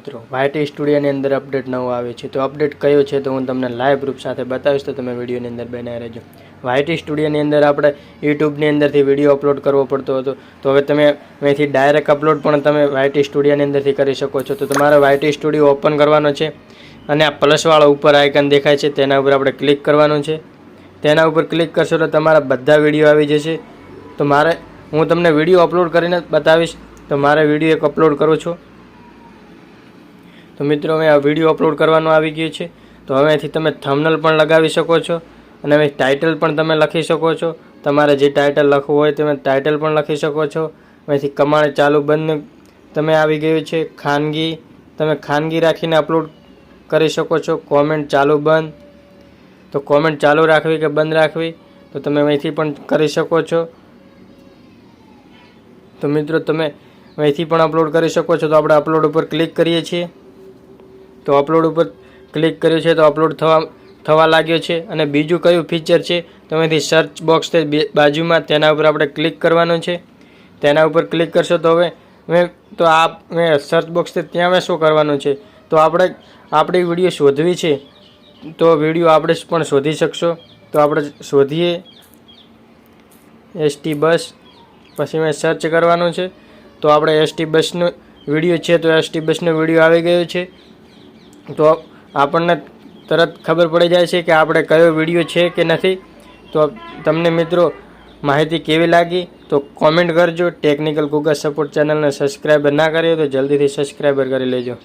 મિત્રો વાયટી સ્ટુડિયોની અંદર અપડેટ નવો આવે છે. તો અપડેટ કયો છે તો હું તમને લાઈવ પ્રૂફ સાથે બતાવીશ. તો તમે વિડીયોની અંદર બનાવી રહેજો. વાયટી સ્ટુડિયોની અંદર આપણે યુટ્યુબની અંદરથી વીડિયો અપલોડ કરવો પડતો હતો. તો હવે તમે અહીંથી ડાયરેક્ટ અપલોડ પણ તમે વાયટી સ્ટુડિયોની અંદરથી કરી શકો છો. તો તમારે વાયટી સ્ટુડિયો ઓપન કરવાનો છે અને આ પ્લસવાળો ઉપર આઇકન દેખાય છે. તેના ઉપર આપણે ક્લિક કરવાનું છે. તેના ઉપર ક્લિક કરશો તો તમારા બધા વીડિયો આવી જશે. તો મારે, હું તમને વીડિયો અપલોડ કરીને બતાવીશ. તો મારે વીડિયો એક અપલોડ કરું છું. તો મિત્રો અમે આ વીડિયો અપલોડ કરવાનો આવી ગયો છે. તો હવે અહીંથી તમે થમનલ પણ લગાવી શકો છો અને હવે ટાઇટલ પણ તમે લખી શકો છો. તમારે જે ટાઇટલ લખવું હોય તમે ટાઇટલ પણ લખી શકો છો. અહીંથી કમાણે ચાલુ બંધ તમે આવી ગયું છે. ખાનગી, તમે ખાનગી રાખીને અપલોડ કરી શકો છો. કોમેન્ટ ચાલુ બંધ. તો કોમેન્ટ ચાલુ રાખવી કે બંધ રાખવી? તો તમે અહીંથી પણ કરી શકો છો. તો મિત્રો, તમે અહીંથી પણ અપલોડ કરી શકો છો. તો આપણે અપલોડ ઉપર ક્લિક કરીએ છીએ. તો અપલોડ ઉપર ક્લિક કર્યું છે તો અપલોડ થવા થવા લાગ્યો છે. અને બીજું કયું ફીચર છે, તો અહીંથી સર્ચ બોક્સ તે બાજુમાં તેના ઉપર આપણે ક્લિક કરવાનું છે. તેના ઉપર ક્લિક કરશો તો હવે મેં તો આ મેં સર્ચ બોક્સ તે ત્યાં મેં શું કરવાનું છે? તો આપણે, આપણી વીડિયો શોધવી છે. તો વીડિયો આપણે પણ શોધી શકશો. તો આપણે શોધીએ. ST bus. પછી મેં સર્ચ કરવાનું છે. તો આપણે એસટી બસનો વીડિયો છે, તો એસટી બસનો વીડિયો આવી ગયો છે. તો આપણને તરત ખબર પડી જાય છે કે આપણે કયો વીડિયો છે કે નથી. તો તમને મિત્રો માહિતી કેવી લાગી? તો કોમેન્ટ કરજો. ટેકનિકલ ગૂગલ સપોર્ટ ચેનલને સબસ્ક્રાઈબર ના કરી તો જલ્દીથી સબસ્ક્રાઈબર કરી લેજો.